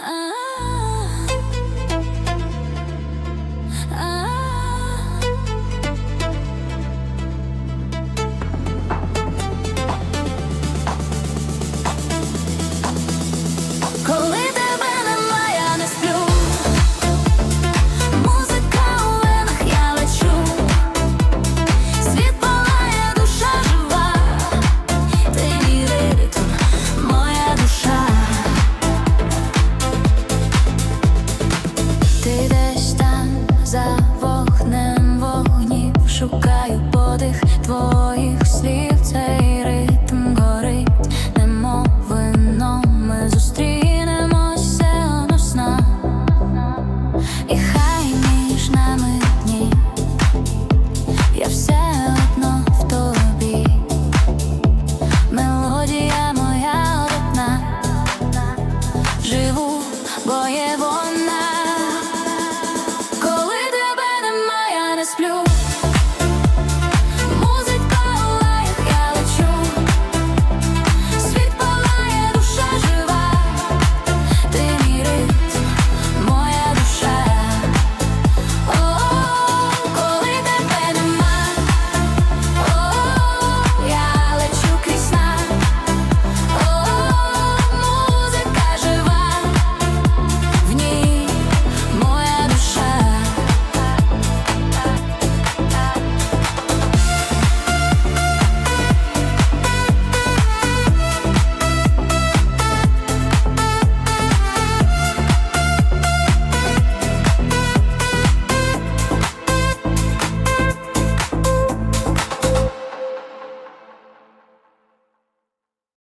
Uh шукаю подих твоїх слів, цей ритм горить, немов вино. Ми зустрінемось все одно сна, і хай між нами